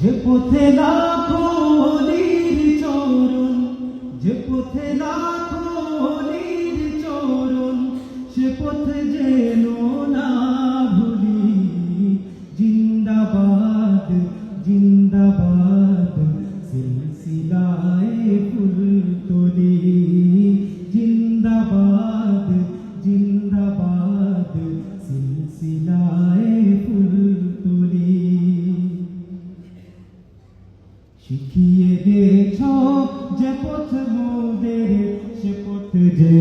যে পথে লাখো হলির চরণ যে পথে লাখো হলির চরণ সে পথে যে পথ মোদের সে পথ যে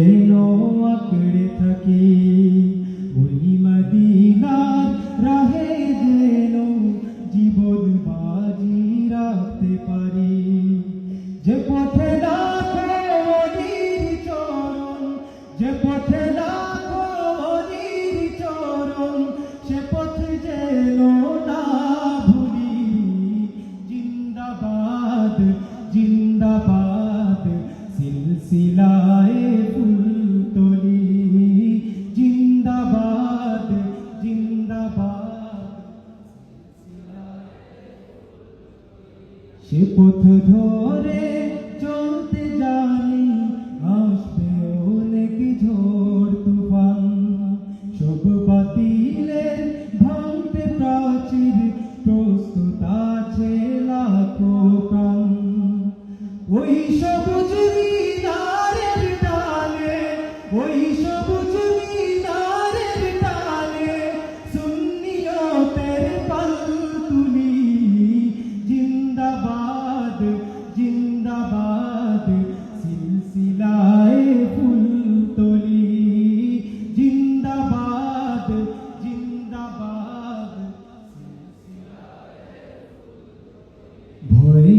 পথ ধরে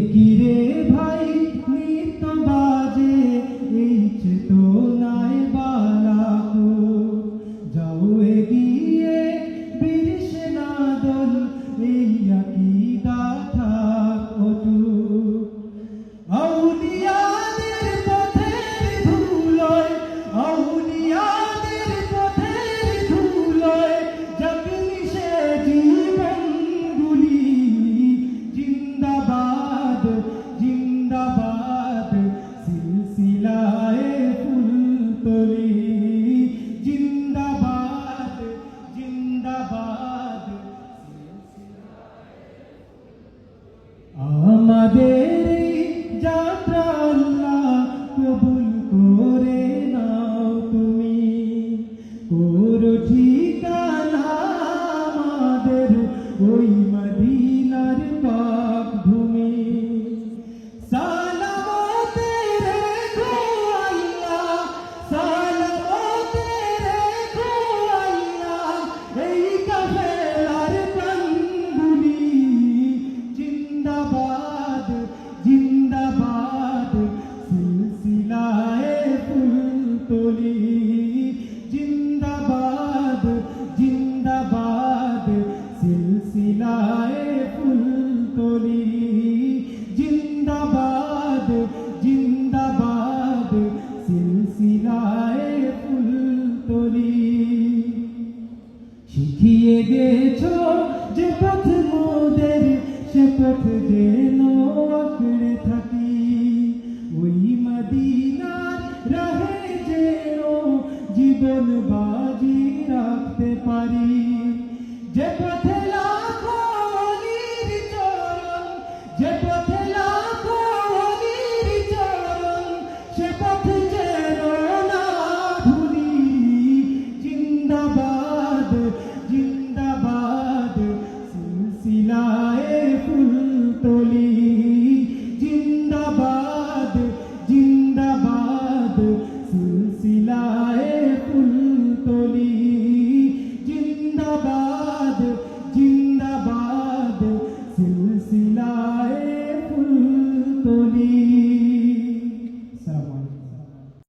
aquele que সাথে যেন আঁকড়ে থাকি। ওই মদিনার রহে যেন জীবন বাজি রাখতে পারি। যে পথে